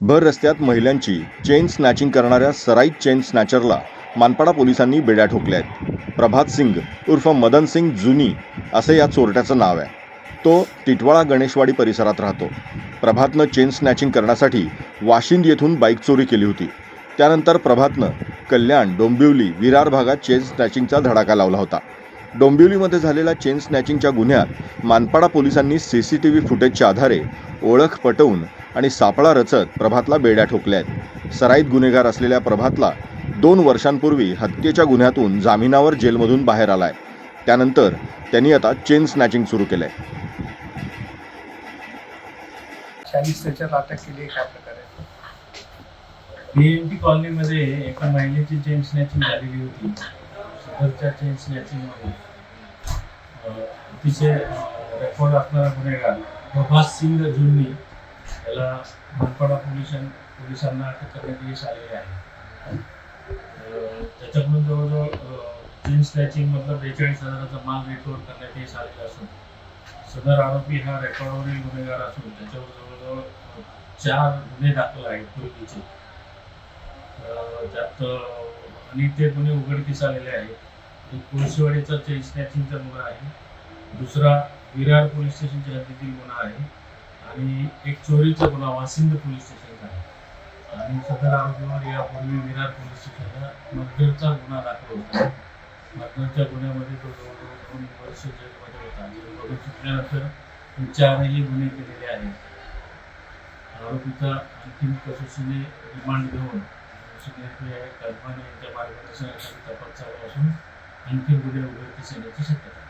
भर रस्त्यात महिलांची चेन स्नॅचिंग करणाऱ्या सराईत चेन स्नॅचरला मानपाडा पोलिसांनी बेड्या ठोकल्या आहेत. प्रभात सिंग उर्फ मदन सिंग जुनी असं या चोरट्याचं नाव आहे. तो टिटवाळा गणेशवाडी परिसरात राहतो. प्रभातनं चेन स्नॅचिंग करण्यासाठी वाशिंद येथून बाईक चोरी केली होती. त्यानंतर प्रभातनं कल्याण डोंबिवली विरार भागात चेन स्नॅचिंगचा धडाका लावला होता. डोंबिवलीमध्ये झालेल्या चेन स्नॅचिंगच्या गुन्ह्यात मानपाडा पोलिसांनी सी सी टी व्ही फुटेजच्या आधारे ओळख पटवून आणि सापळा रचत प्रभातला बेड्या ठोकल्या आहेत सराईत गुन्हेगार असलेल्या प्रभातला दोन वर्षांपूर्वी हत्येच्या गुन्ह्यातून जामिनावर जेलमधून बाहेर आलाय. त्यानंतर त्यांनी आता चेन स्नॅचिंग सुरू केली बीएमटी कॉलनीमध्ये एका महिलेची चेन स्नॅचिंग झालेली होती. सदरच्या चेन स्नॅचिंगमध्ये अतिशय रेकॉर्ड असणारा गुन्हेगार प्रभास सिंग जुन्नी त्याला मनपाडा पोलिसां पोलिसांना अटक करण्यात यश आलेले आहे. त्याच्याकडून जवळजवळ चेन स्नॅचिंग मतलब बेचाळीस हजाराचा माल रिकवर करण्यात यश आलेला असून सदर आरोपी हा रेकॉर्डवरील गुन्हेगार असून त्याच्यावर जवळजवळ चार गुन्हे दाखल आहेत पूर्वीचे त्यात आणि ते गुन्हे उघडकीस आलेले आहेत. एक कोळशीवाडीचा चेन स्नॅचिंगचा गुन्हा आहे. दुसरा विरार पोलीस स्टेशनच्या हद्दीतील गुन्हा आहे. आणि एक चोरीचा गुन्हा वासिंद पोलीस स्टेशनचा आहे आणि सदर आरोपीवर यापूर्वी विरार पोलीस स्टेशनला मर्डरचा गुन्हा दाखल होता. मर्डरच्या गुन्ह्यामध्ये तो जवळजवळ दोन वर्ष जेलमध्ये होता. जेलमधून सुटल्यानंतर चारही गुन्हे केलेले आहेत. आरोपीचा अंतिम कसोशीने रिमांड घेऊन कल्पना यांच्या मार्गदर्शनाखाली तपास चालू असून आणखी गुन्हे उघडकीस येण्याची शक्यता आहे.